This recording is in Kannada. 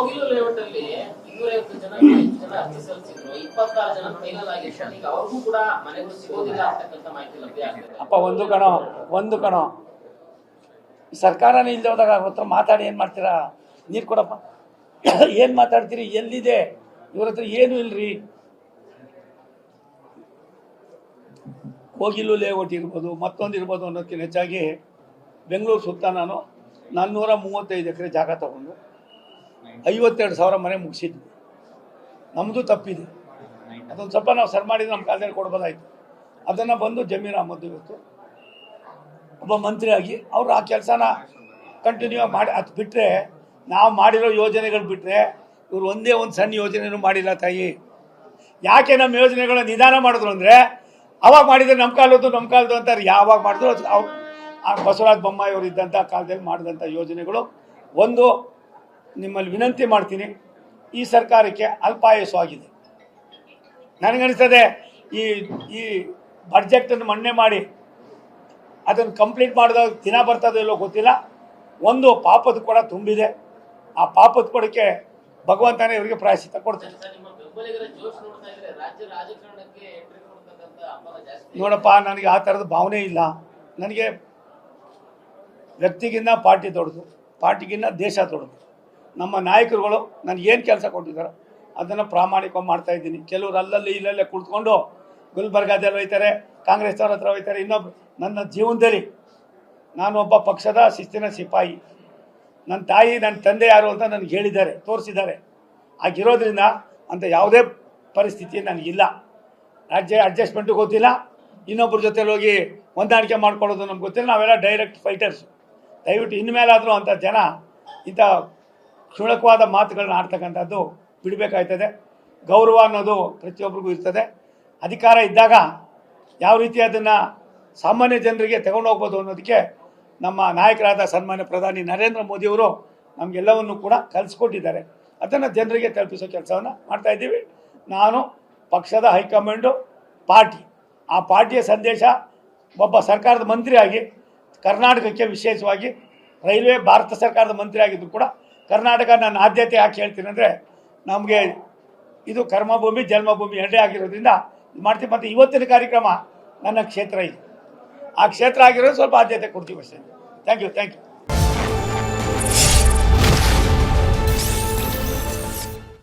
ಕೋಗಿಲು ಲೇಔಟ್ ಅಲ್ಲಿ ಇನ್ನೂರೈವತ್ತು ಜನ ಜನ ಅರ್ಜಿ ಸಲ್ಲಿಸಿದ್ರು ಇಪ್ಪತ್ತಾರು ಜನ ಫೈನಲ್ ಆಗಿ ಈಗ ಅವ್ರಿಗೂ ಕೂಡ ಮನೆಗಳು ಸಿಗೋದಿಲ್ಲ ಅಂತಕ್ಕಂಥ ಮಾಹಿತಿ ಲಭ್ಯ ಆಗ್ತದೆ ಅಪ್ಪ, ಒಂದು ಕಣೋ ಒಂದು ಕಣೋ. ಸರ್ಕಾರನೇ ಇಲ್ಲದೆ ಹೋದಾಗ ಹತ್ರ ಮಾತಾಡಿ ಏನು ಮಾಡ್ತೀರಾ? ನೀರು ಕೊಡಪ್ಪ. ಏನು ಮಾತಾಡ್ತೀರಿ? ಎಲ್ಲಿದೆ? ಇವ್ರ ಹತ್ರ ಏನು ಇಲ್ರಿ. ಕೋಗಿಲು ಲೇಔಟ್ ಇರ್ಬೋದು, ಮತ್ತೊಂದು ಇರ್ಬೋದು ಅನ್ನೋದಕ್ಕಿಂತ ಹೆಚ್ಚಾಗಿ ಬೆಂಗಳೂರು ಸುತ್ತ ನಾನು ನಾನ್ನೂರ ಮೂವತ್ತೈದು ಎಕರೆ ಜಾಗ ತಗೊಂಡು ಐವತ್ತೆರಡು ಸಾವಿರ ಮನೆ ಮುಗಿಸಿದ್ವಿ. ನಮ್ಮದು ತಪ್ಪಿದೆ. ಅದೊಂದು ಸ್ವಲ್ಪ ನಾವು ಸರ್ ಮಾಡಿದ್ರೆ ನಮ್ಮ ಕಾಲದಲ್ಲಿ ಕೊಡ್ಬೋದಾಯ್ತು ಅದನ್ನು ಬಂದು ಜಮೀನು ಅಹಮದ್ ಇವತ್ತು ಒಬ್ಬ ಮಂತ್ರಿಯಾಗಿ ಅವರು ಆ ಕೆಲಸನ ಕಂಟಿನ್ಯೂ ಮಾಡಿ, ಅದು ಬಿಟ್ಟರೆ ನಾವು ಮಾಡಿರೋ ಯೋಜನೆಗಳು ಬಿಟ್ಟರೆ ಇವರು ಒಂದೇ ಒಂದು ಸಣ್ಣ ಯೋಜನೆಯೂ ಮಾಡಿಲ್ಲ ತಾಯಿ. ಯಾಕೆ ನಮ್ಮ ಯೋಜನೆಗಳ ನಿಧಾನ ಮಾಡಿದ್ರು ಅಂದರೆ ಅವಾಗ ಮಾಡಿದರೆ ನಮ್ಮ ಕಾಲದ್ದು ನಮ್ಮ ಕಾಲದ್ದು ಅಂತಾರೆ ಯಾವಾಗ ಮಾಡಿದ್ರು ಅವ್ರು ಬಸವರಾಜ ಬೊಮ್ಮಾಯಿ ಅವರು ಇದ್ದಂಥ ಕಾಲದಲ್ಲಿ ಮಾಡಿದಂಥ ಯೋಜನೆಗಳು ಒಂದು ನಿಮ್ಮಲ್ಲಿ ವಿನಂತಿ ಮಾಡ್ತೀನಿ ಈ ಸರ್ಕಾರಕ್ಕೆ ಅಲ್ಪಾಯುಸವಾಗಿದೆ ನನಗನ್ನಿಸ್ತದೆ ಈ ಈ ಬಡ್ಜೆಟನ್ನು ಮೊನ್ನೆ ಮಾಡಿ ಅದನ್ನು ಕಂಪ್ಲೀಟ್ ಮಾಡಿದಾಗ ದಿನ ಬರ್ತದೋ ಇಲ್ಲೋ ಗೊತ್ತಿಲ್ಲ. ಒಂದು ಪಾಪದ ಕೂಡ ತುಂಬಿದೆ. ಆ ಪಾಪದ ಕೊಡಕ್ಕೆ ಭಗವಂತನೇ ಇವರಿಗೆ ಪ್ರಾಯಶಿತ ಕೊಡ್ತಾರೆ ನೋಡಪ್ಪ ನನಗೆ ಆ ಥರದ ಭಾವನೆ ಇಲ್ಲ. ನನಗೆ ವ್ಯಕ್ತಿಗಿನ್ನ ಪಾರ್ಟಿ ದೊಡ್ಡದು ಪಾರ್ಟಿಗಿನ್ನ ದೇಶ ದೊಡ್ಡದು. ನಮ್ಮ ನಾಯಕರುಗಳು ಏನು ಕೆಲಸ ಕೊಟ್ಟಿದ್ದಾರೆ ಅದನ್ನು ಪ್ರಾಮಾಣಿಕವಾಗಿ ಮಾಡ್ತಾ ಇದ್ದೀನಿ. ಕೆಲವರು ಅಲ್ಲಲ್ಲಿ ಇಲ್ಲಲ್ಲೇ ಕುಳಿತುಕೊಂಡು ಗುಲ್ಬರ್ಗಾದಲ್ಲಿ ಹೋಯ್ತಾರೆ ಕಾಂಗ್ರೆಸ್ನವ್ರ ಹತ್ರ ಹೋಯ್ತಾರೆ, ಇನ್ನೊಬ್ಬ ನನ್ನ ಜೀವನದಲ್ಲಿ ನಾನು ಒಬ್ಬ ಪಕ್ಷದ ಶಿಸ್ತಿನ ಸಿಪಾಯಿ. ನನ್ನ ತಾಯಿ ನನ್ನ ತಂದೆ ಯಾರು ಅಂತ ನನಗೆ ಹೇಳಿದ್ದಾರೆ, ತೋರಿಸಿದ್ದಾರೆ. ಆಗಿರೋದ್ರಿಂದ ಅಂತ ಯಾವುದೇ ಪರಿಸ್ಥಿತಿ ನನಗಿಲ್ಲ. ರಾಜ್ಯ ಅಡ್ಜಸ್ಟ್ಮೆಂಟು ಗೊತ್ತಿಲ್ಲ. ಇನ್ನೊಬ್ಬರ ಜೊತೆಲಿ ಹೋಗಿ ಹೊಂದಾಣಿಕೆ ಮಾಡ್ಕೊಳ್ಳೋದು ನಮ್ಗೆ ಗೊತ್ತಿಲ್ಲ. ನಾವೆಲ್ಲ ಡೈರೆಕ್ಟ್ ಫೈಟರ್ಸ್ ದಯವಿಟ್ಟು ಇನ್ಮೇಲಾದರೂ ಅಂಥ ಜನ ಇಂಥ ಕ್ಷುಣಕವಾದ ಮಾತುಗಳನ್ನ ಆಡ್ತಕ್ಕಂಥದ್ದು ಬಿಡಬೇಕಾಯ್ತದೆ. ಗೌರವ ಅನ್ನೋದು ಪ್ರತಿಯೊಬ್ಬರಿಗೂ ಇರ್ತದೆ. ಅಧಿಕಾರ ಇದ್ದಾಗ ಯಾವ ರೀತಿ ಅದನ್ನು ಸಾಮಾನ್ಯ ಜನರಿಗೆ ತಗೊಂಡು ಹೋಗ್ಬೋದು ಅನ್ನೋದಕ್ಕೆ ನಮ್ಮ ನಾಯಕರಾದ ಸನ್ಮಾನ್ಯ ಪ್ರಧಾನಿ ನರೇಂದ್ರ ಮೋದಿಯವರು ನಮಗೆಲ್ಲವನ್ನು ಕೂಡ ಕಲಿಸ್ಕೊಟ್ಟಿದ್ದಾರೆ. ಅದನ್ನು ಜನರಿಗೆ ತಲುಪಿಸೋ ಕೆಲಸವನ್ನು ಮಾಡ್ತಾ ಇದ್ದೀವಿ. ನಾನು, ಪಕ್ಷದ ಹೈಕಮಾಂಡು, ಪಾರ್ಟಿ. ಆ ಪಾರ್ಟಿಯ ಸಂದೇಶ ಒಬ್ಬ ಸರ್ಕಾರದ ಮಂತ್ರಿಯಾಗಿ, ಕರ್ನಾಟಕಕ್ಕೆ ವಿಶೇಷವಾಗಿ ರೈಲ್ವೆ, ಭಾರತ ಸರ್ಕಾರದ ಮಂತ್ರಿ ಆಗಿದ್ದು ಕೂಡ ಕರ್ನಾಟಕ ನನ್ನ ಆದ್ಯತೆ ಯಾಕೆ ಹೇಳ್ತೀನಿ ಅಂದರೆ ನಮಗೆ ಇದು ಕರ್ಮಭೂಮಿ, ಜನ್ಮಭೂಮಿ ಎರಡೇ ಆಗಿರೋದ್ರಿಂದ ಮಾಡ್ತೀವಿ ಮತ್ತು ಇವತ್ತಿನ ಕಾರ್ಯಕ್ರಮ ನನ್ನ ಕ್ಷೇತ್ರ ಇದು. ಆ ಕ್ಷೇತ್ರ ಆಗಿರೋದು ಸ್ವಲ್ಪ ಆದ್ಯತೆ ಕೊಡ್ತೀವಿ ಅಷ್ಟೇ. Thank you thank you